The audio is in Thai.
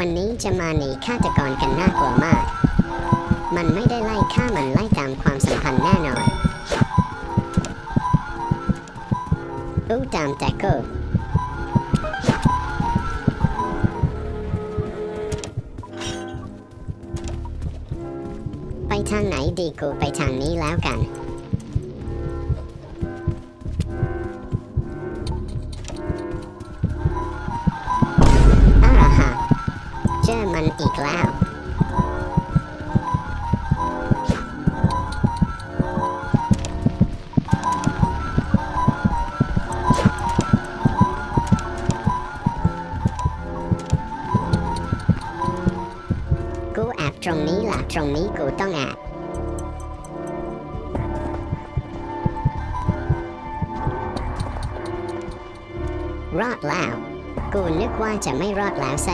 วันนี้จะมาหนีฆาตกรกันน่ากลัวมาก มันไม่ได้ไล่ฆ่ามันไล่ตามความสัมพันธ์แน่นอน อู้ตามแต่ก็ไปทางไหนดีกูไปทางนี้แล้วกัน อีกแล้ว กูแอบตรงนี้ล่ะตรงนี้กูต้องแอบรอดแล้ว กูนึกว่าจะไม่รอดแล้วไซ